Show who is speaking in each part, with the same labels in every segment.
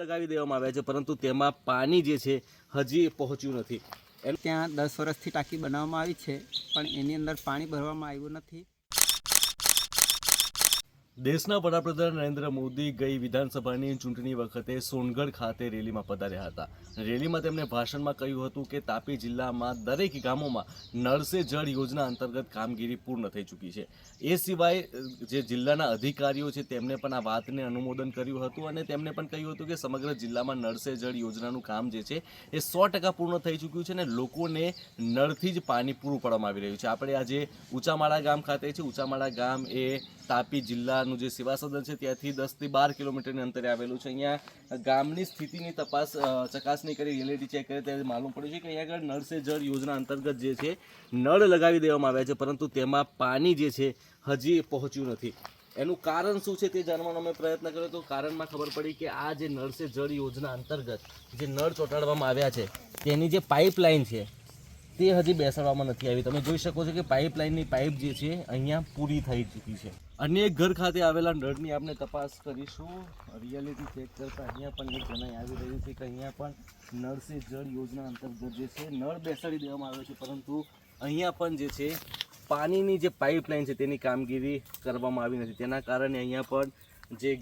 Speaker 1: લગાવી દેવામાં આવ્યા છે, પરંતુ તેમાં પાણી જે છે, હજી પહોંચ્યું નથી.
Speaker 2: ત્યાં દસ વર્ષથી ટાંકી બનાવવામાં આવી છે, પણ એની અંદર પાણી ભરવામાં આવ્યું નથી.
Speaker 1: દેશના વડાપ્રધાન નરેન્દ્ર મોદી ગઈ વિધાનસભાની ચૂંટણી વખતે સોનગઢ ખાતે રેલીમાં પધાર્યા હતા. રેલીમાં તેમણે ભાષણમાં કહ્યું હતું કે તાપી જિલ્લામાં દરેક ગામોમાં નળ જળ યોજના અંતર્ગત કામગીરી પૂર્ણ થઈ ચૂકી છે. એ સિવાય જે જિલ્લાના અધિકારીઓ છે તેમણે પણ આ વાતને અનુમોદન કર્યું હતું અને તેમણે પણ કહ્યું હતું કે સમગ્ર જિલ્લામાં નળ જળ યોજનાનું કામ જે છે એ સો ટકા પૂર્ણ થઈ ચૂક્યું છે અને લોકોને નળથી જ પાણી પૂરું પાડવામાં આવી રહ્યું છે. આપણે આજે ઉંચામાળા ગામ ખાતે છે. ઉંચામાળા ગામ એ તાપી જિલ્લાનું જે સેવા સદન છે, ત્યાંથી દસથી બાર કિલોમીટરની અંતરે આવેલું છે. અહીંયા ગામની સ્થિતિની તપાસ ચકાસણી કરી રિયલિટી ચેક કરી, ત્યારે માલુમ પડ્યું છે કે અહીંયા આગળ નળ સે જળ યોજના અંતર્ગત જે છે, નળ લગાવી દેવામાં આવ્યા છે, પરંતુ તેમાં પાણી જે છે, હજી પહોંચ્યું નથી. એનું કારણ શું છે તે જાણવાનો અમે પ્રયત્ન કર્યો તો કારણમાં ખબર પડી કે આ જે નળ સે જળ યોજના અંતર્ગત જે નળ ચોંટાડવામાં આવ્યા છે, તેની જે પાઇપલાઇન છે તે હજી બેસાડવામાં નથી આવી. તમે જોઈ શકો છો કે પાઇપલાઇનની પાઇપ જે છે, અહીંયા પૂરી થઈ ચૂકી છે. અન્ય એક ઘર ખાતે આવેલા નળની આપણે તપાસ કરીશું. રિયાલિટી ચેક કરતા અહીંયા પણ એક જણાઈ આવી રહ્યું છે કે અહીંયા પણ નળ સે જળ યોજના અંતર્ગત જે છે, નળ બેસાડી દેવામાં આવ્યો છે. પરંતુ અહીંયા પણ જે છે, પાણીની જે પાઇપલાઇન છે તેની કામગીરી કરવામાં આવી નથી. તેના કારણે અહીંયા પણ જે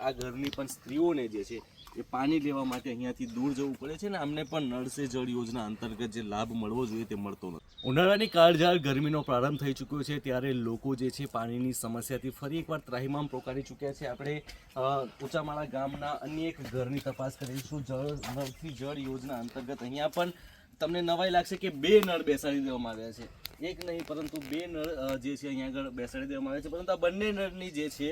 Speaker 1: આ ઘરની પણ સ્ત્રીઓને જે છે એ પાણી લેવા માટે અહીંયાથી દૂર જવું પડે છે ને અમને પણ નળસે જળ યોજના અંતર્ગત જે લાભ મળવો જોઈએ તે મળતો નથી. ઉનાળાની કાળઝાળ ગરમીનો પ્રારંભ થઈ ચૂક્યો છે ત્યારે લોકો જે છે પાણીની સમસ્યાથી ફરી એકવાર ત્રાહિમામ પોકારી ચૂક્યા છે. આપણે અ, ઊંચામાળા ગામના અન્ય એક ઘરની તપાસ કરીશું. જળ નળથી જળ યોજના અંતર્ગત અહીંયા પણ તમને નવાઈ લાગશે કે બે નળ બેસાડી દેવામાં આવ્યા છે. એક નહીં, પરંતુ બે નળ જે છે અહીંયા આગળ બેસાડી દેવામાં આવ્યા છે. પરંતુ આ બંને નળની જે છે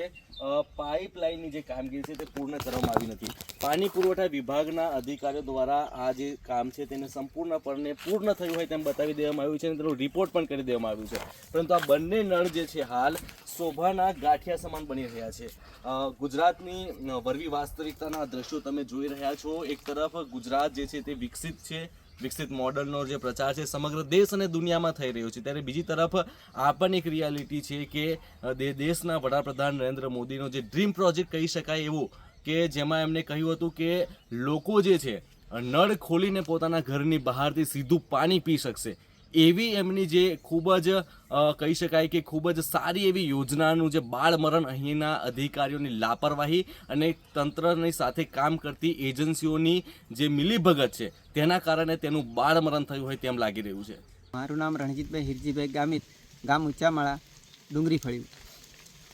Speaker 1: પાઇપલાઇનની જે કામગીરી છે તે પૂર્ણ કરવામાં આવી નથી. પાણી પુરવઠા વિભાગના અધિકારીઓ દ્વારા આ જે કામ છે તેને સંપૂર્ણપણે પૂર્ણ થયું હોય તેમ બતાવી દેવામાં આવ્યું છે અને તેનો રિપોર્ટ પણ કરી દેવામાં આવ્યું છે. પરંતુ આ બંને નળ જે છે હાલ શોભાના ગાંઠિયા સમાન બની રહ્યા છે. ગુજરાતની વરવી વાસ્તવિકતાના દ્રશ્યો તમે જોઈ રહ્યા છો. એક તરફ ગુજરાત જે છે તે વિકસિત છે. વિકસિત મોડલનો જે પ્રચાર છે, સમગ્ર દેશ અને દુનિયામાં થઈ રહ્યો છે. ત્યારે બીજી તરફ આ પણ એક રિયાલિટી છે કે દેશના વડાપ્રધાન નરેન્દ્ર મોદીનો જે ડ્રીમ પ્રોજેક્ટ કહી શકાય એવું કે, જેમાં એમણે કહ્યું હતું કે, લોકો જે છે, નળ ખોલીને પોતાના ઘરની બહારથી સીધું પાણી પી શકશે. એવી એમની જે ખૂબ જ કહી શકાય કે ખૂબ જ સારી એવી યોજનાનું જે બાળમરણ અહીંના અધિકારીઓની લાપરવાહી અને તંત્રની સાથે કામ કરતી એજન્સીઓની જે મિલીભગત છે, તેના કારણે તેનું બાળમરણ થયું હોય તેમ લાગી રહ્યું છે.
Speaker 2: મારું નામ રણજીતભાઈ હિરજીભાઈ ગામિત, ગામ ઊંચામાળા ડુંગરી ફળ્યું.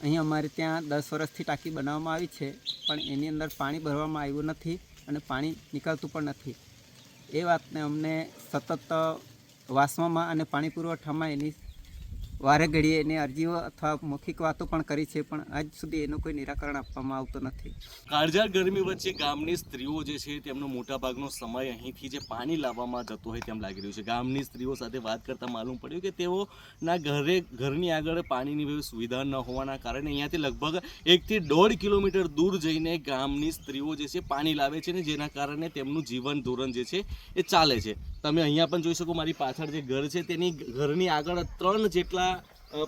Speaker 2: અહીં અમારે ત્યાં દસ વર્ષથી ટાંકી બનાવવામાં આવી છે, પણ એની અંદર પાણી ભરવામાં આવ્યું નથી અને પાણી નીકળતું પણ નથી. એ વાતને અમને સતત વાસવામાં અને પાણી પુરવઠામાં એની વારે ઘડીએ એની અરજીઓ અથવા મૌખિક વાતો પણ કરી છે, પણ આજ સુધી એનું કોઈ નિરાકરણ આપવામાં આવતું નથી.
Speaker 1: કાળઝાળ ગરમી વચ્ચે ગામની સ્ત્રીઓ જે છે, તેમનો મોટાભાગનો સમય અહીંથી જે પાણી લાવવામાં જતો હોય તેમ લાગી રહ્યું છે. ગામની સ્ત્રીઓ સાથે વાત કરતાં માલુમ પડ્યું કે તેઓના ઘરે, ઘરની આગળ પાણીની સુવિધા ન હોવાના કારણે અહીંયાથી લગભગ એકથી દોઢ કિલોમીટર દૂર જઈને ગામની સ્ત્રીઓ જે છે, પાણી લાવે છે ને જેના કારણે તેમનું જીવન ધોરણ જે છે, એ ચાલે છે. તમે અહીંયા પણ જોઈ શકો મારી પાછળ જે ઘર છે, તેની ઘરની આગળ ત્રણ જેટલા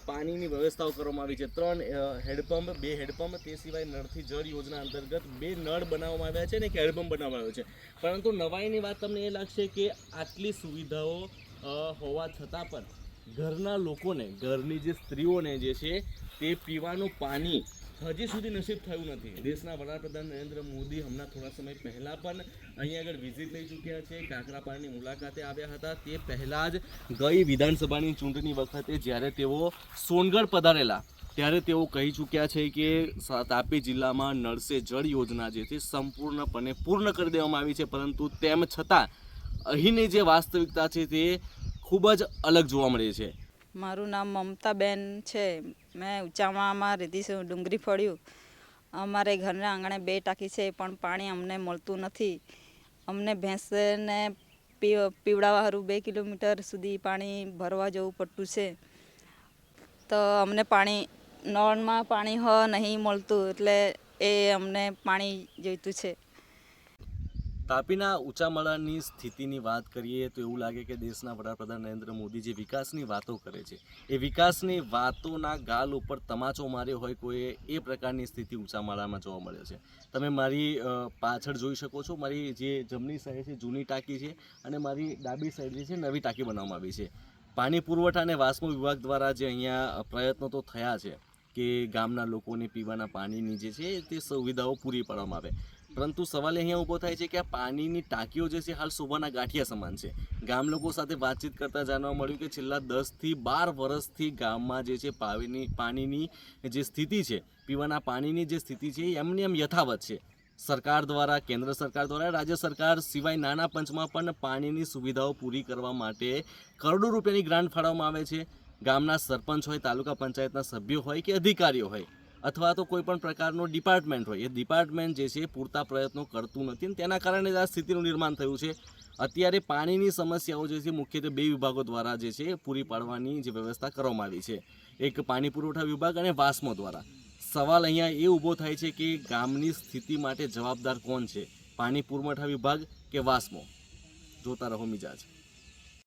Speaker 1: પાણીની વ્યવસ્થાઓ કરવામાં આવી છે. ત્રણ હેડપંપ બે હેડપંપ તે સિવાય નળથી જળ યોજના અંતર્ગત બે નળ બનાવવામાં આવ્યા છે ને એક હેડપંપ બનાવવામાં આવ્યો છે. પરંતુ નવાઈની વાત તમને એ લાગશે કે આટલી સુવિધાઓ હોવા છતાં પણ ઘરના લોકોને, ઘરની જે સ્ત્રીઓને જે છે, તે પીવાનું પાણી હજી સુધી નસીબ થયું નથી. દેશના વડાપ્રધાન નરેન્દ્ર મોદી હમણાં થોડા સમય પહેલાં પણ અહીં આગળ વિઝિટ લઈ ચૂક્યા છે. કાંકરાપાળની મુલાકાતે આવ્યા હતા. તે પહેલાં જ ગઈ વિધાનસભાની ચૂંટણી વખતે જ્યારે તેઓ સોનગઢ પધારેલા, ત્યારે તેઓ કહી ચૂક્યા છે કે તાપી જિલ્લામાં નળસે જળ યોજના જે છે સંપૂર્ણપણે પૂર્ણ કરી દેવામાં આવી છે. પરંતુ તેમ છતાં અહીંની જે વાસ્તવિકતા છે તે ખૂબ જ અલગ જોવા મળે છે.
Speaker 3: મારું નામ મમતાબેન છે. મેં ઉંચામાં રહેતી ડુંગળી ફળ્યું. અમારે ઘરના આંગણે બે ટાંકી છે, પણ પાણી અમને મળતું નથી. અમને ભેંસને પીવડાવવા હારું બે કિલોમીટર સુધી પાણી ભરવા જવું પડતું છે. તો અમને પાણી, નળમાં પાણી હ નહીં મળતું, એટલે એ અમને પાણી જોઈતું છે.
Speaker 1: તાપીના ઊંચામાળાની સ્થિતિની વાત કરીએ તો એવું લાગે કે દેશના વડાપ્રધાન નરેન્દ્ર મોદી જે વિકાસની વાતો કરે છે, એ વિકાસની વાતોના ગાલ ઉપર તમાચો માર્યો હોય કોઈએ એ પ્રકારની સ્થિતિ ઊંચામાળામાં જોવા મળે છે. તમે મારી પાછળ જોઈ શકો છો, મારી જે જમણી સાઈડ છે, જૂની ટાંકી છે અને મારી ડાબી સાઈડ જે છે, નવી ટાંકી બનાવવામાં આવી છે. પાણી પુરવઠા અને વાસ્મો વિભાગ દ્વારા જે અહીંયા પ્રયત્નો તો થયા છે કે ગામના લોકોને પીવાના પાણીની જે છે, તે સુવિધાઓ પૂરી પાડવામાં આવે. પરંતુ સવાલ અહીંયા ઊભો થાય છે કે આ પાણીની ટાંકીઓ જે છે હાલ શોભાના ગાંઠિયા સમાન છે. ગામ લોકો સાથે વાતચીત કરતાં જાણવા મળ્યું કે છેલ્લા દસથી બાર વર્ષથી ગામમાં જે છે પાણીની પાણીની જે સ્થિતિ છે, પીવાના પાણીની જે સ્થિતિ છે એમની એમ યથાવત છે. સરકાર દ્વારા, કેન્દ્ર સરકાર દ્વારા, રાજ્ય સરકાર સિવાય નાના પંચમાં પણ પાણીની સુવિધાઓ પૂરી કરવા માટે કરોડો રૂપિયાની ગ્રાન્ટ ફાળવવામાં આવે છે. ગામના સરપંચ હોય, તાલુકા પંચાયતના સભ્યો હોય કે અધિકારીઓ હોય અથવા તો કોઈ પણ પ્રકારનો ડિપાર્ટમેન્ટ હોય. એ ડિપાર્ટમેન્ટ જે છે પૂરતા પ્રયત્નો કરતું નથી અને તેના કારણે જ આ સ્થિતિનું નિર્માણ થયું છે. અત્યારે પાણીની સમસ્યાઓ જે છે મુખ્યત્વે બે વિભાગો દ્વારા જે છે પૂરી પાડવાની જે વ્યવસ્થા કરવામાં આવી છે. એક પાણી પુરવઠા વિભાગ અને વાસ્મો દ્વારા. સવાલ અહીંયા એ ઊભો થાય છે કે ગામની સ્થિતિ માટે જવાબદાર કોણ છે? પાણી પુરવઠા વિભાગ કે વાસ્મો? જોતા રહો મિજાજ.